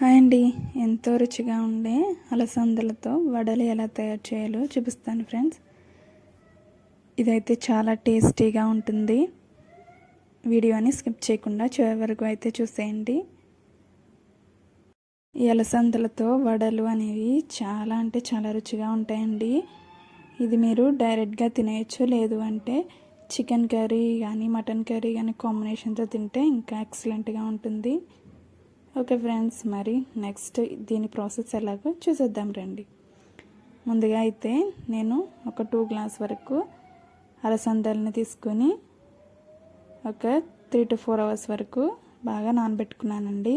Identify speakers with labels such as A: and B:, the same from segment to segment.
A: Hi అండి. ఎంతో రుచిగా ఉండే అలసందలతో వడలు ఎలా తయారు చేయాలో చూపిస్తాను ఫ్రెండ్స్. ఇదైతే చాలా టేస్టీగా ఉంటుంది. వీడియోని స్కిప్ చేయకుండా చివరి వరకు అయితే చూసేయండి. ఈ అలసందలతో వడలు అనేవి చాలా అంటే చాలా రుచిగా ఉంటాయండి. ఇది మీరు డైరెక్ట్గా తినేయచ్చు లేదు అంటే చికెన్ కర్రీ కానీ మటన్ కర్రీ కానీ కాంబినేషన్తో తింటే ఇంకా ఎక్సలెంట్గా ఉంటుంది. ఓకే ఫ్రెండ్స్ మరి నెక్స్ట్ దీని ప్రాసెస్ ఎలాగో చూసేద్దాం రండి. ముందుగా అయితే నేను ఒక టూ గ్లాస్ వరకు అలసందల్ని తీసుకొని ఒక త్రీ టు ఫోర్ అవర్స్ వరకు బాగా నానబెట్టుకున్నానండి.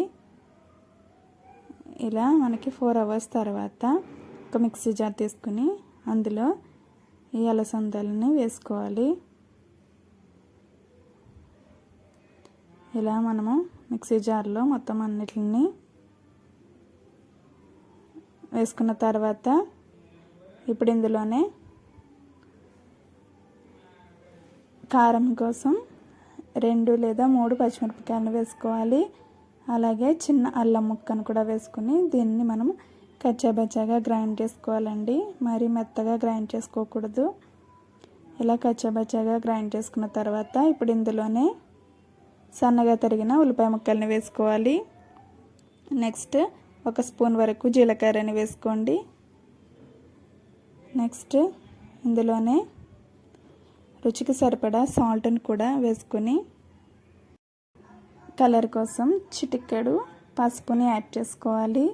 A: ఇలా మనకి ఫోర్ అవర్స్ తర్వాత ఒక మిక్సీ జార్ తీసుకుని అందులో ఈ అలసందలని వేసుకోవాలి. ఇలా మనము మిక్సీ జార్లో మొత్తం అన్నిటిని వేసుకున్న తర్వాత ఇప్పుడు ఇందులోనే కారం కోసం రెండు లేదా మూడు పచ్చిమిరపకాయలు వేసుకోవాలి. అలాగే చిన్న అల్లం ముక్కను కూడా వేసుకుని దీన్ని మనం కచ్చాబచ్చాగా గ్రైండ్ చేసుకోవాలండి. మరి మెత్తగా గ్రైండ్ చేసుకోకూడదు. ఇలా కచ్చాబచ్చాగా గ్రైండ్ చేసుకున్న తర్వాత ఇప్పుడు ఇందులోనే సన్నగా తరిగిన ఉల్లిపాయ ముక్కల్ని వేసుకోవాలి. నెక్స్ట్ ఒక స్పూన్ వరకు జీలకర్రని వేసుకోండి. నెక్స్ట్ ఇందులోనే రుచికి సరిపడా సాల్ట్ని కూడా వేసుకొని కలర్ కోసం చిటికెడు పసుపుని యాడ్ చేసుకోవాలి.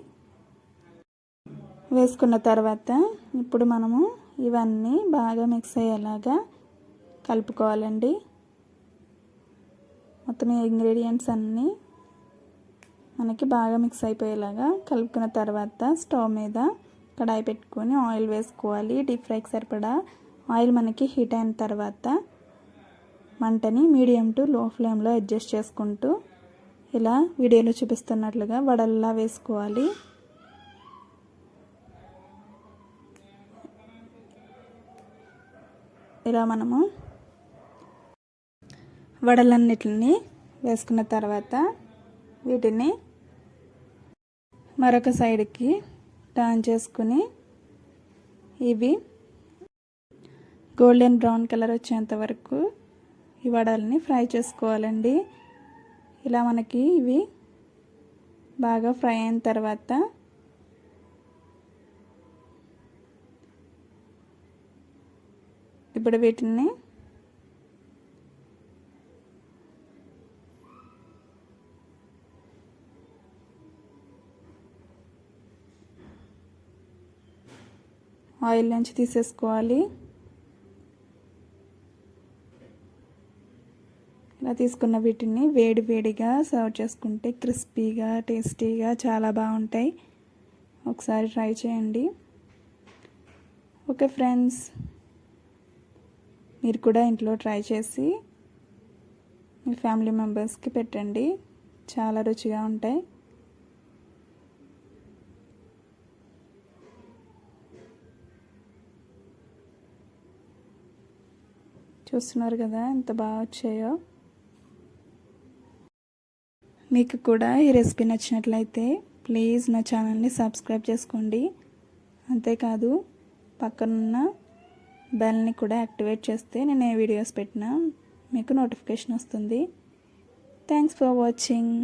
A: వేసుకున్న తర్వాత ఇప్పుడు మనము ఇవన్నీ బాగా మిక్స్ అయ్యేలాగా కలుపుకోవాలండి. మొత్తం ఇంగ్రీడియంట్స్ అన్నీ మనకి బాగా మిక్స్ అయిపోయేలాగా కలుపుకున్న తర్వాత స్టవ్ మీద కడాయి పెట్టుకొని ఆయిల్ వేసుకోవాలి. డీప్ ఫ్రైకి సరిపడా ఆయిల్ మనకి హీట్ అయిన తర్వాత మంటని మీడియం టు లో ఫ్లేమ్లో అడ్జస్ట్ చేసుకుంటూ ఇలా వీడియోలో చూపిస్తున్నట్లుగా వడల్లా వేసుకోవాలి. ఇలా మనము వడలన్నిటిని వేసుకున్న తర్వాత వీటిని మరొక సైడ్కి టర్న్ చేసుకుని ఇవి గోల్డెన్ బ్రౌన్ కలర్ వచ్చేంత వరకు ఈ వడల్ని ఫ్రై చేసుకోవాలండి. ఇలా మనకి ఇవి బాగా ఫ్రై అయిన తర్వాత ఇప్పుడు వీటిని ఆయిల్ నుంచి తీసేసుకోవాలి. ఇలా తీసుకున్న వీటిని వేడి వేడిగా సర్వ్ చేసుకుంటే క్రిస్పీగా టేస్టీగా చాలా బాగుంటాయి. ఒకసారి ట్రై చేయండి. ఓకే ఫ్రెండ్స్ మీరు కూడా ఇంట్లో ట్రై చేసి మీ ఫ్యామిలీ మెంబర్స్కి పెట్టండి. చాలా రుచిగా ఉంటాయి. చూస్తున్నారు కదా ఎంత బాగా వచ్చాయో. మీకు కూడా ఈ రెసిపీ నచ్చినట్లయితే ప్లీజ్ నా ఛానల్ని సబ్స్క్రైబ్ చేసుకోండి. అంతేకాదు పక్కనున్న బెల్ని కూడా యాక్టివేట్ చేస్తే నేను ఏ వీడియోస్ పెట్టినా మీకు నోటిఫికేషన్ వస్తుంది. Thanks for watching.